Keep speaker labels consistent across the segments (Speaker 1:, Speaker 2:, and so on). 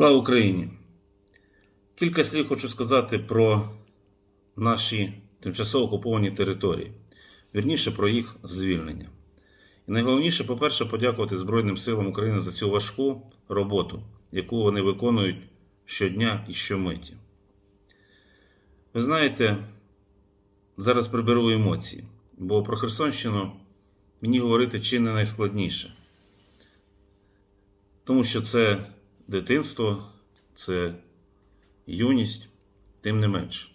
Speaker 1: Слава Україні! Кілька слів хочу сказати про наші тимчасово окуповані території, вірніше про їх звільнення. І найголовніше, по-перше, подякувати Збройним силам України за цю важку роботу, яку вони виконують щодня і щомиті. Ви знаєте, зараз приберу емоції, бо про Херсонщину мені говорити чи не найскладніше. Тому що це дитинство, це юність, тим не менш.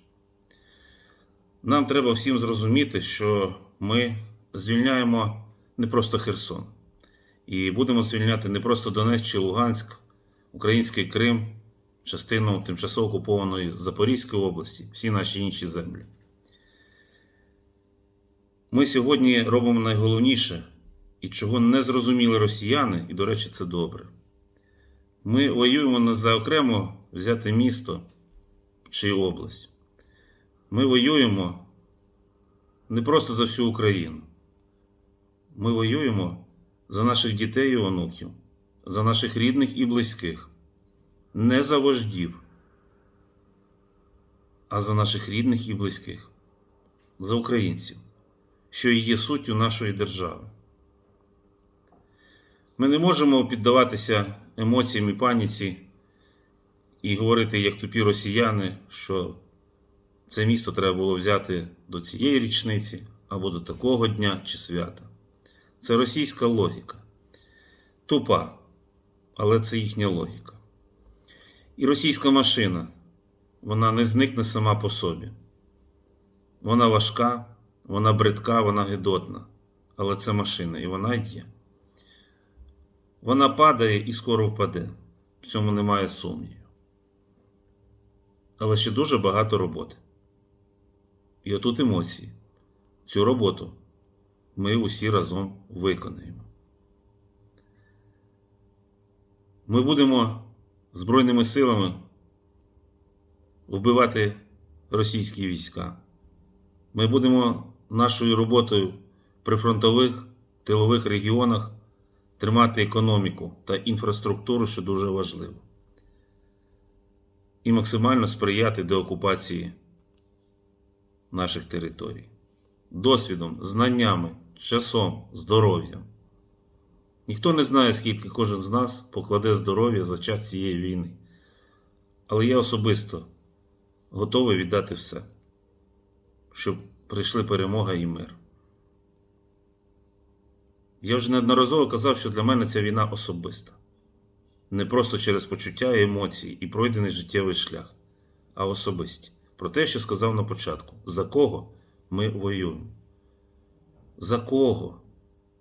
Speaker 1: Нам треба всім зрозуміти, що ми звільняємо не просто Херсон. І будемо звільняти не просто Донецьк чи Луганськ, Український Крим, частину тимчасово окупованої Запорізької області, всі наші інші землі. Ми сьогодні робимо найголовніше, і чого не зрозуміли росіяни, і, до речі, це добре. Ми воюємо не за окремо взяти місто чи область. Ми воюємо не просто за всю Україну. Ми воюємо за наших дітей і онуків, за наших рідних і близьких, не за вождів, а за наших рідних і близьких, за українців, що є суттю нашої держави. Ми не можемо піддаватися емоціям і паніці і говорити, як тупі росіяни, що це місто треба було взяти до цієї річниці або до такого дня чи свята. Це російська логіка. Тупа, але це їхня логіка. І російська машина, вона не зникне сама по собі. Вона важка, вона бридка, вона гидотна. Але це машина, і вона є. Вона падає і скоро впаде. В цьому немає сумнівів. Але ще дуже багато роботи. І отут емоції. Цю роботу ми усі разом виконаємо. Ми будемо Збройними силами вбивати російські війська. Ми будемо нашою роботою в прифронтових тилових регіонах тримати економіку та інфраструктуру, що дуже важливо, і максимально сприяти деокупації наших територій. Досвідом, знаннями, часом, здоров'ям. Ніхто не знає, скільки кожен з нас покладе здоров'я за час цієї війни. Але я особисто готовий віддати все, щоб прийшли перемога і мир. Я вже неодноразово казав, що для мене ця війна особиста. Не просто через почуття і емоції і пройдений життєвий шлях, а особисті. Про те, що сказав на початку: за кого ми воюємо? За кого?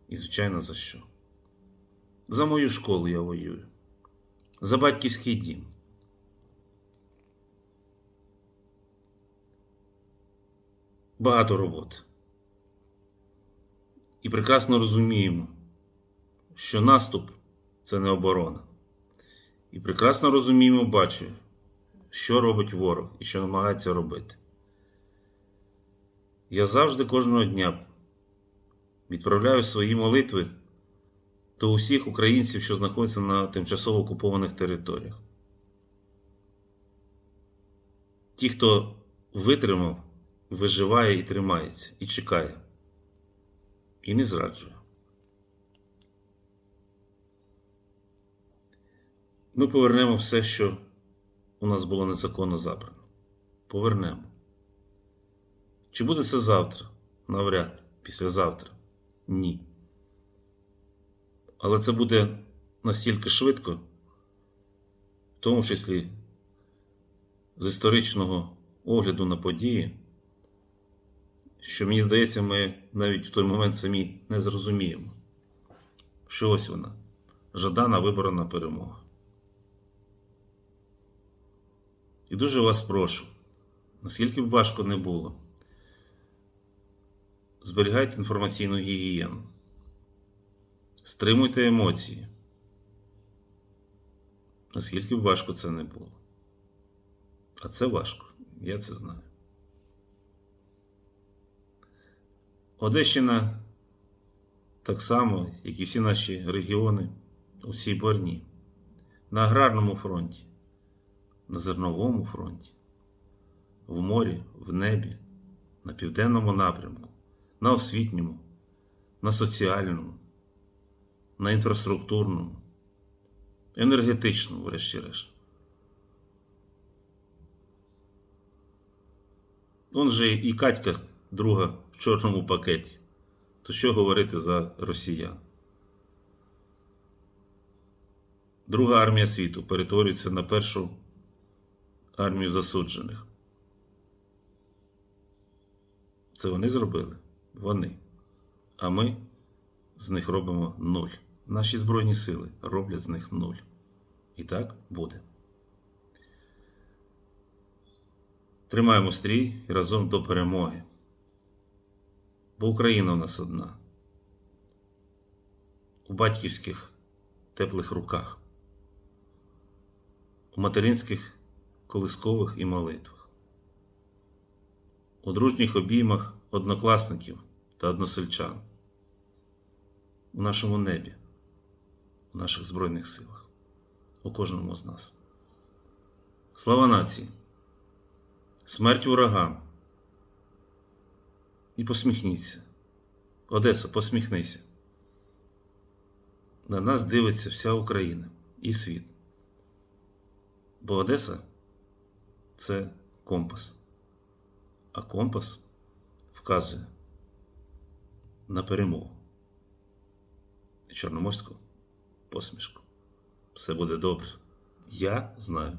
Speaker 1: І, звичайно, за що? За мою школу я воюю, за батьківський дім. Багато роботи. І прекрасно розуміємо, що наступ це не оборона. І прекрасно розуміємо, бачу, що робить ворог і що намагається робити. Я завжди кожного дня відправляю свої молитви до усіх українців, що знаходяться на тимчасово окупованих територіях. Ті, хто витримав, виживає і тримається, і чекає і не зраджує. Ми повернемо все, що у нас було незаконно забрано. Повернемо. Чи буде це завтра? Навряд, післязавтра? Ні. Але це буде настільки швидко, в тому числі з історичного огляду на події що мені здається, ми навіть в той момент самі не зрозуміємо, що ось вона жадана виборона перемога. І дуже вас прошу, наскільки б важко не було, зберігайте інформаційну гігієну, стримуйте емоції, наскільки б важко це не було. А це важко, я це знаю. Одещина так само, як і всі наші регіони у цій борні, на аграрному фронті, на зерновому фронті, в морі, в небі, на південному напрямку, на освітньому, на соціальному, на інфраструктурному, енергетичному, врешті-решт. Он же і Катька друга в чорному пакеті. То що говорити за росіян? Друга армія світу перетворюється на першу армію засуджених. Це вони зробили? Вони. А ми з них робимо нуль. Наші Збройні сили роблять з них нуль. І так буде. Тримаємо стрій разом до перемоги. Бо Україна у нас одна. У батьківських теплих руках, у материнських колискових і молитвах, у дружніх обіймах однокласників та односельчан, у нашому небі, у наших Збройних силах, у кожному з нас. Слава нації! Смерть ворогам! І посміхніться. Одесо, посміхнися. На нас дивиться вся Україна і світ. Бо Одеса це компас. А компас вказує на перемогу. Чорноморську посмішку. Все буде добре. Я знаю.